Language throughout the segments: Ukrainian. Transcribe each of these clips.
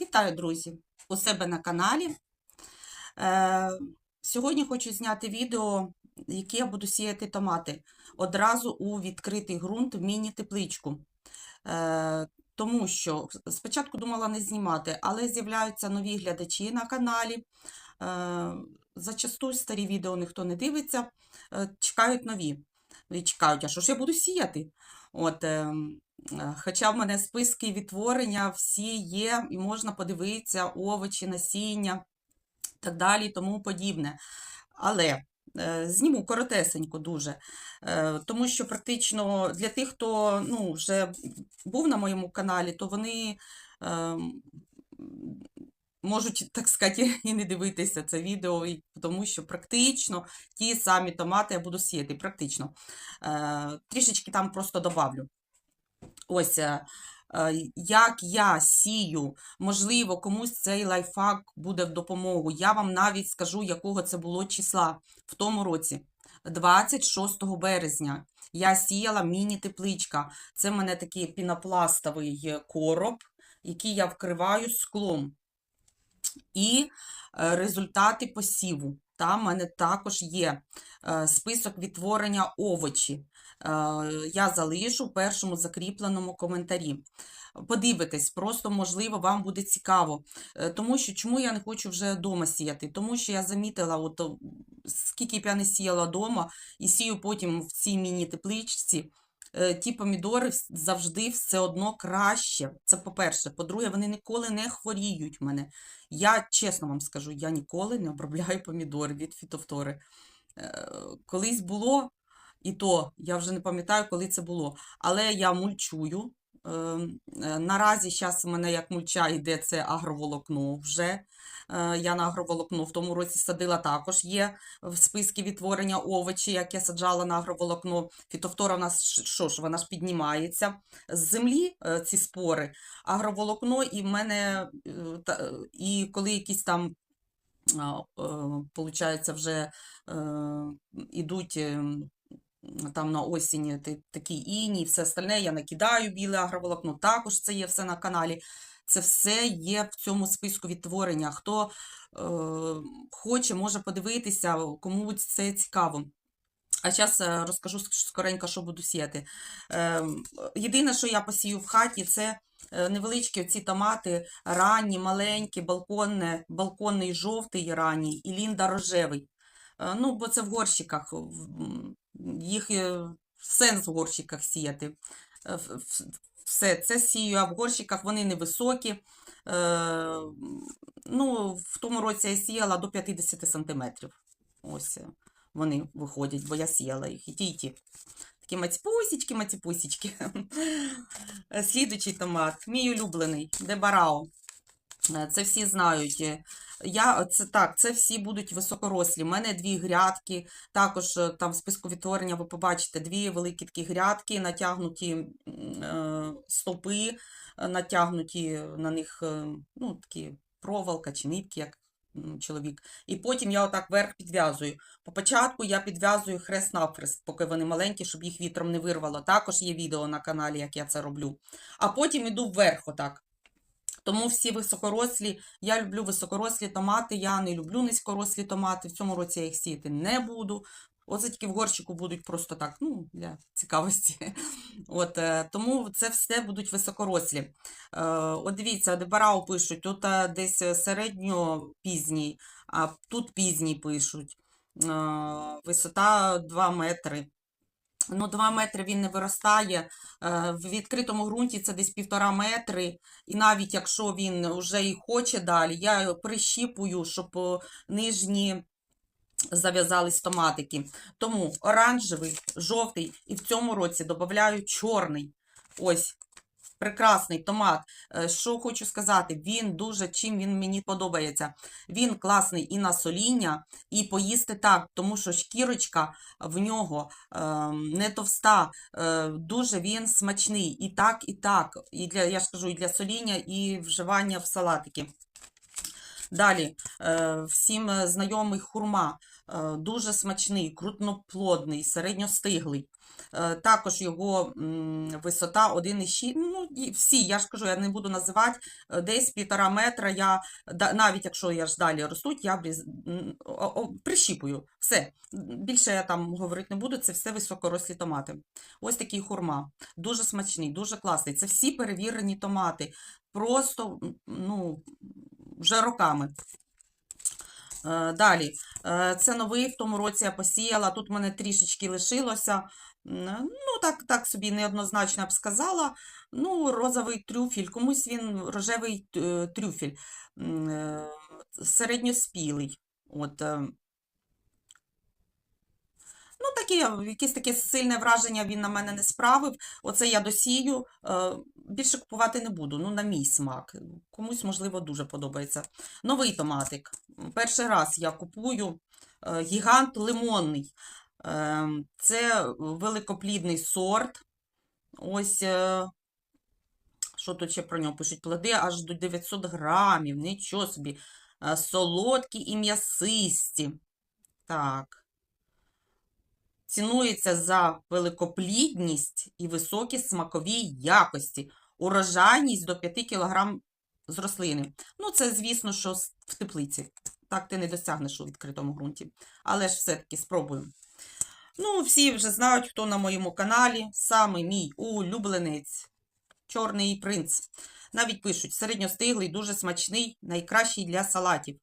Вітаю, друзі! У себе на каналі. Е, сьогодні хочу зняти відео, яке я буду сіяти томати одразу у відкритий ґрунт в міні-тепличку. Е, тому що спочатку думала не знімати, але з'являються нові глядачі на каналі. Е, зачасту старі відео ніхто не дивиться, е, чекають нові. І чекають, а що ж я буду сіяти? От, е, Е, Хоча в мене списки відтворення всі є, і можна подивитися овочі, насіння так далі тому подібне. Але е, зніму коротесенько дуже, е, тому що практично для тих, хто ну, вже був на моєму каналі, то вони е, можуть, так сказати, і не дивитися це відео, тому що практично ті самі томати я буду сіяти. Практично. Е, Трішечки там просто добавлю. Ось е, е, як я сію, можливо, комусь цей лайфхак буде в допомогу. Я вам навіть скажу, якого це було числа в тому році. 26 березня я сіяла міні-тепличка. Це в мене такий пінопластовий короб, який я вкриваю склом. І е, результати посіву. Там в мене також є е, список відтворення овочі. Е, Я залишу в першому закріпленому коментарі. Подивитесь, просто, можливо, вам буде цікаво. Тому що чому я не хочу вже вдома сіяти? Тому що я замітила, от, скільки б я не сіяла вдома, і сію потім в цій міні-тепличці, ті помідори завжди все одно краще. Це по-перше. По-друге, вони ніколи не хворіють мене. Я чесно вам скажу, я ніколи не обробляю помідори від фітофтори. Е, Колись було, і то я вже не пам'ятаю, коли це було. Але я мульчую. Ем, е, Наразі зараз у мене як мульча йде це агроволокно вже. Е, Я на агроволокно в тому році садила також є в списку відтворення овочі, як я саджала на агроволокно. Фітофтора в нас що ж, вона ж піднімається з землі, е, ці спори, агроволокно, і в мене, і коли якісь там, получається, вже е, ем, там на осінь такі іні і все остальне, я накидаю біле агроволокно, також це є все на каналі. Це все є в цьому списку відтворення. Хто е, хоче, може подивитися, кому це цікаво. А зараз розкажу скоренько, що буду сіяти. Ем, Єдине, що я посію в хаті, це е, невеличкі ці томати, ранні, маленькі, балконне, балконний жовтий ранній і лінда рожевий. Е, Ну, бо це в горщиках. Їх е, сенс в горщиках сіяти. Е, Все, це сію, а в горщиках вони невисокі. Е, Ну, в тому році я сіяла до 50 сантиметрів. Ось е, вони виходять, бо я сіяла їх. І ті, і ті. Такі мацьпусічки. Е, Слідуючий томат, мій улюблений, Дебарао. Це всі знають. Е, Я, це так, це всі будуть високорослі. У мене дві грядки, також е, там в списку відтворення ви побачите дві великі такі грядки, натягнуті е, стовпи, е, натягнуті на них е, ну, такі проволока чи нитки, як чоловік. І потім я отак вверх підв'язую. По початку я підв'язую хрест-навхрест, поки вони маленькі, щоб їх вітром не вирвало. Також є відео на каналі, як я це роблю. А потім іду вверх отак. Тому всі високорослі, я люблю високорослі томати, я не люблю низькорослі томати. В цьому році я їх сіяти не буду. Оце в горщику будуть просто так, ну, для цікавості. От, е, тому це все будуть високорослі. Е, от дивіться, Дебарау пишуть, тут е, десь середньо пізній, а тут пізній пишуть. Висота 2 метри. Ну, 2 метри він не виростає. Е, В відкритому ґрунті це десь півтора метри. І навіть якщо він вже і хоче далі, я прищіпую, щоб е, нижні зав'язались томатики. Тому оранжевий, жовтий і в цьому році додаю чорний. Ось. Прекрасний томат. Е, Що хочу сказати, він дуже чим він мені подобається. Він класний і на соління, і поїсти так, тому що шкірочка в нього ем, не товста, е, дуже він смачний. І так, і так. І для, я ж кажу, і для соління, і вживання в салатики. Далі, е, всім знайомий хурма, дуже смачний, крупноплодний, середньостиглий. Е, Також його висота 1,6. Ну, всі, я ж кажу, я не буду називати е, десь півтора метра. Я навіть якщо я ж далі ростуть, я прищіпую. Все. Більше я там говорити не буду, це все високорослі томати. Ось такий хурма. Дуже смачний, дуже класний. Це всі перевірені томати. Просто, ну, вже роками. Е, Далі, це новий, в тому році я посіяла, тут в мене трішечки лишилося. Ну, так, так собі неоднозначно я б сказала. Ну, розовий трюфель, комусь він рожевий е, трюфель, е, середньоспілий. От, е, Ну, таке, якесь таке сильне враження він на мене не справив. Оце я досію. Більше купувати не буду, ну, на мій смак. Комусь, можливо, дуже подобається. Новий томатик. Перший раз я купую гігант лимонний. Е, Це великоплідний сорт. Ось, е, що тут ще про нього пишуть? Плоди аж до 900 грамів. Нічого собі. Е, Солодкі і м'ясисті. Так. Цінується за великоплідність і високі смакові якості. Урожайність до 5 кг з рослини. Ну, це, звісно, що в теплиці. Так ти не досягнеш у відкритому ґрунті. Але ж все-таки спробую. Ну, всі вже знають, хто на моєму каналі. Саме мій улюбленець. Чорний принц. Навіть пишуть, середньостиглий, дуже смачний, найкращий для салатів.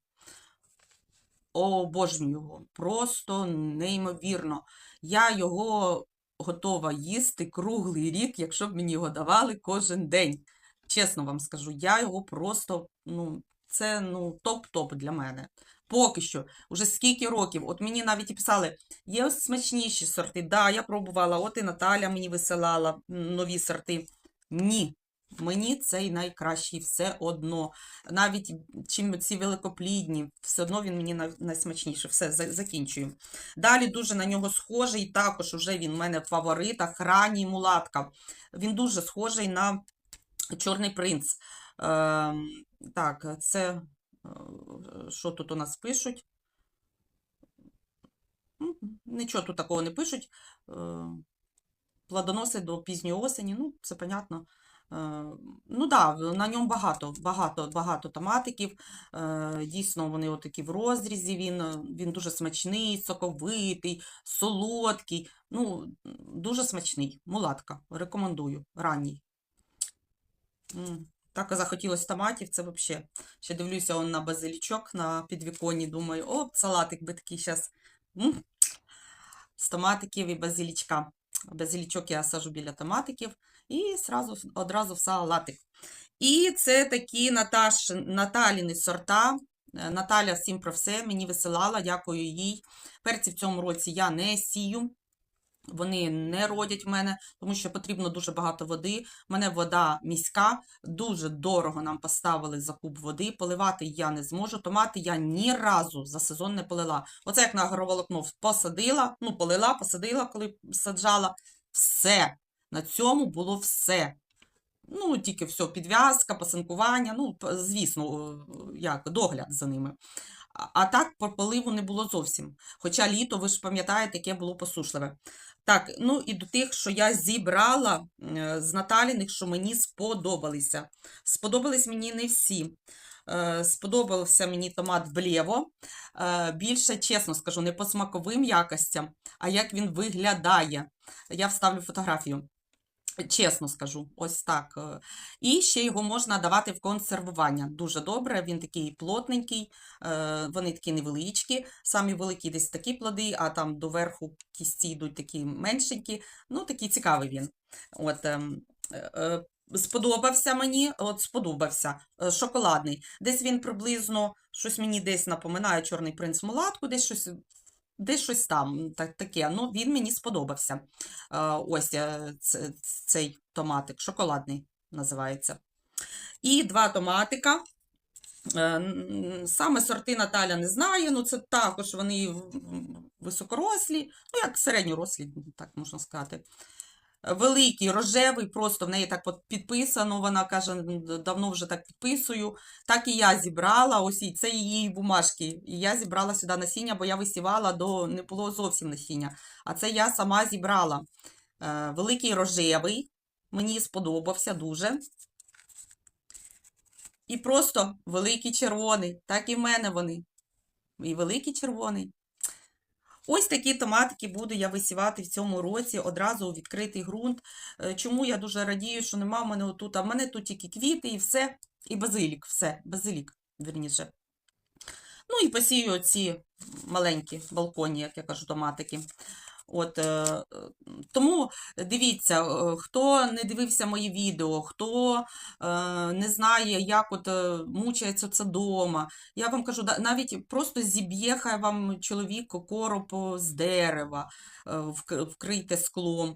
Обожнюю його. Просто неймовірно. Я його готова їсти круглий рік, якщо б мені його давали кожен день. Чесно вам скажу, я його просто, ну, це ну, топ-топ для мене. Поки що, уже скільки років, от мені навіть і писали, є ось смачніші сорти. Да, я пробувала, от і Наталя мені висилала нові сорти. Ні, мені цей найкращий все одно. Навіть чим ці великоплідні, все одно він мені най- найсмачніший. Все, за- закінчую. Далі дуже на нього схожий, також уже він в мене в фаворитах, ранній мулатка. Він дуже схожий на Чорний принц. Ем, так, це е, що тут у нас пишуть? Нічого тут такого не пишуть. Е, Плодоносить до пізньої осені, ну, це понятно. Е, Ну так, да, на ньому багато, багато, багато томатиків. Е, Дійсно, вони отакі в розрізі. Він, е, він дуже смачний, соковитий, солодкий. Ну, дуже смачний. Мулатка. Рекомендую. Ранній. Так захотілося томатів, це взагалі. Ще дивлюся он на базилічок на підвіконні, думаю, о, салатик би такий зараз. З томатиків і базилічка. Базилічок я сажу біля томатиків і сразу, одразу в салатик. І це такі Наташ, Наталіни сорта. Е, Наталя всім про все мені висилала, дякую їй. Перці в цьому році я не сію. Вони не родять в мене, тому що потрібно дуже багато води. У мене вода міська, дуже дорого нам поставили за куб води. Поливати я не зможу. Томати я ні разу за сезон не полила. Оце як на агроволокно посадила, ну, полила, посадила, коли саджала. Все. На цьому було все. Ну, тільки все, підв'язка, пасинкування, ну, звісно, як, догляд за ними. А, а так поливу не було зовсім. Хоча літо, ви ж пам'ятаєте, яке було посушливе. Так, ну і до тих, що я зібрала е, з Наталіних, що мені сподобалися. Сподобались мені не всі. Е, Сподобався мені томат вліво. Е, Більше, чесно скажу, не по смаковим якостям, а як він виглядає. Я вставлю фотографію. Чесно скажу, ось так. е. І ще його можна давати в консервування. Дуже добре, він такий плотненький, е, вони такі невеличкі, самі великі десь такі плоди, а там доверху кісті йдуть такі меншенькі. Ну, такий цікавий він. От, ем, е, сподобався мені, от сподобався, шоколадний. Десь він приблизно, щось мені десь напоминає Чорний принц мулатку, десь щось, десь щось там так, таке. Ну, він мені сподобався. Е, Ось е, цей томатик, шоколадний називається. І два томатика. Е, Саме сорти Наталя не знає, ну це також вони високорослі, ну як середньорослі, так можна сказати. Великий, рожевий, просто в неї так підписано, вона каже, давно вже так підписую. Так і я зібрала, ось і це її бумажки. І я зібрала сюди насіння, бо я висівала, до не було зовсім насіння. А це я сама зібрала. Е, Великий рожевий. Мені сподобався дуже. І просто великий червоний. Так і в мене вони. І великий червоний. Ось такі томатики буду я висівати в цьому році одразу у відкритий ґрунт. Е, Чому я дуже радію, що нема в мене отут, а в мене тут тільки квіти і все, і базилік, все, базилік, вірніше. Ну і посію ці маленькі балконі, як я кажу, томатики. От, е, тому дивіться, е, хто не дивився мої відео, хто е, не знає, як от мучається це вдома. Я вам кажу, навіть просто зіб'є хай вам чоловік короб з дерева, вкрите склом.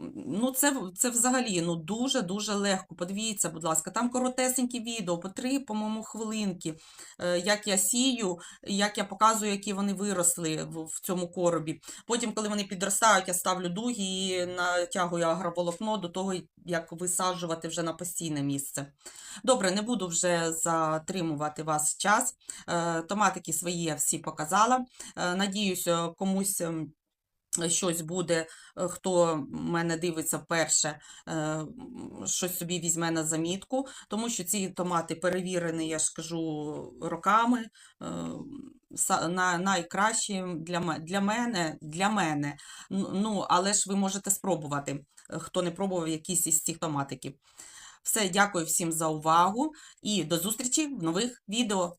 Ем, Ну, це, це взагалі ну, дуже-дуже легко. Подивіться, будь ласка, там коротесенькі відео, по три, по-моєму, хвилинки, е, як я сію, як я показую, які вони виросли в, цьому коробі. Потім, коли вони підростають, я ставлю дуги і натягую агроволокно до того, як висаджувати вже на постійне місце. Добре, не буду вже затримувати вас час. Е, Томатики свої я всі показала. Е, Надіюся, комусь. Щось буде, е, хто мене дивиться вперше, е, щось собі візьме на замітку, тому що ці томати перевірені, я ж кажу, роками. е, на- Найкращі для для мене, для мене. Ну, але ж ви можете спробувати, хто не пробував якісь із цих томатиків. Все, дякую всім за увагу і до зустрічі в нових відео.